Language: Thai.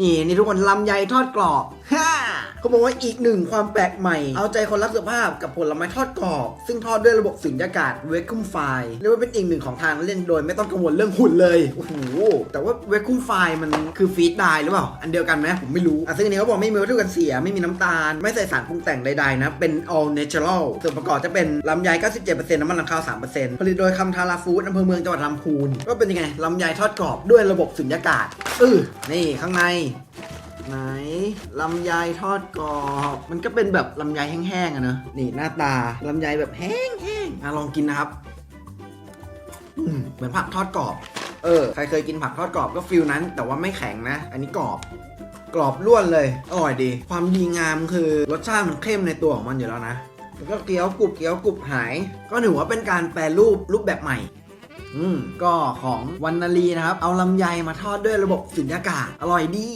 นี่นี่ทุกคนลำไยทอดกรอบฮ่า เขาบอกว่าอีกหนึ่งความแปลกใหม่ เอาใจคนรักสุขภาพกับผลไม้ทอดกรอบ ซึ่งทอดด้วยระบบสุญญากาศเวคุมไฟเรียกว่าเป็นอีกหนึ่งของทางเล่นโดยไม่ต้องกังวลเรื่องหุ่นเลยโอ้โหแต่ว่าเวคุมไฟมันคือฟีดได้หรือเปล่าอันเดียวกันไหมผมไม่รู้อะซึ่งอันนี้เขาบอกไม่มีวัตถุกันเสียไม่มีน้ำตาล ไม่ใส่สารปรุงแต่งใดๆนะเป็น all natural ส่วนประกอบจะเป็นลำไย97%น้ำมันลำข้าว3%ผลิตโดยคำทาราฟู้ดอำเภอเมืองจังหวัดลำพูนก็เป็นยังไงลำไยทอดกรอบด้วยระบบสุญญากาศเออนี่ข้างใน ไหนลำไยทอดกรอบ มันก็เป็นแบบลำไยแห้งๆอะเนอะนี่หน้าตาลำไยแบบแห้งๆอะลองกินนะครับอืมเหมือนผักทอดกรอบ เออใครเคยกินผักทอดกรอบก็ฟิลนั้น แต่ว่าไม่แข็งนะ อันนี้กรอบกรอบล้วนเลยอร่อยดี ความดีงามคือรสชาติมันเข้มในตัวของมันอยู่แล้วนะแล้วก็เกี๊ยวกรุบเกี๊ยวกรุบหาย ก็ถือว่าเป็นการแปรรูปรูปแบบใหม่อืมก็ของวันนาลีนะครับ เอาลำไยมาทอดด้วยระบบสุญญากาศ อร่อยดี